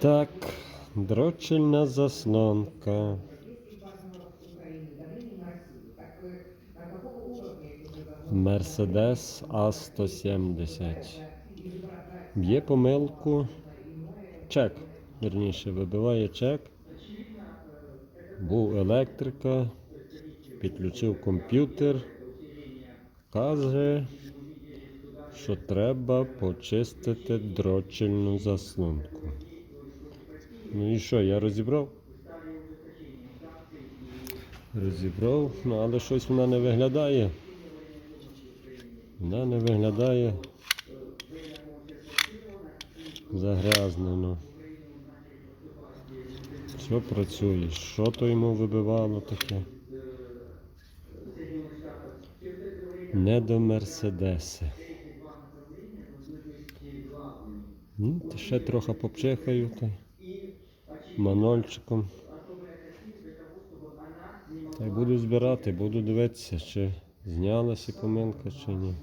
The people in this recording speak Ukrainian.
Так, дрочильна заслонка. Мерседес А170. Б'є помилку. Чек. Вірніше, вибиває чек. Був електрика. Підключив комп'ютер. Каже, що треба почистити дрочильну заслонку. Ну і що, я розібрав? Розібрав, ну але щось вона не виглядає. Вона не виглядає загрязнено. Все працює. Що то йому вибивало таке? Не до Мерседеса. Ну, ще трохи попчихаю манольчиком. Та й буду збирати, буду дивитися, чи знялася коминка, чи ні.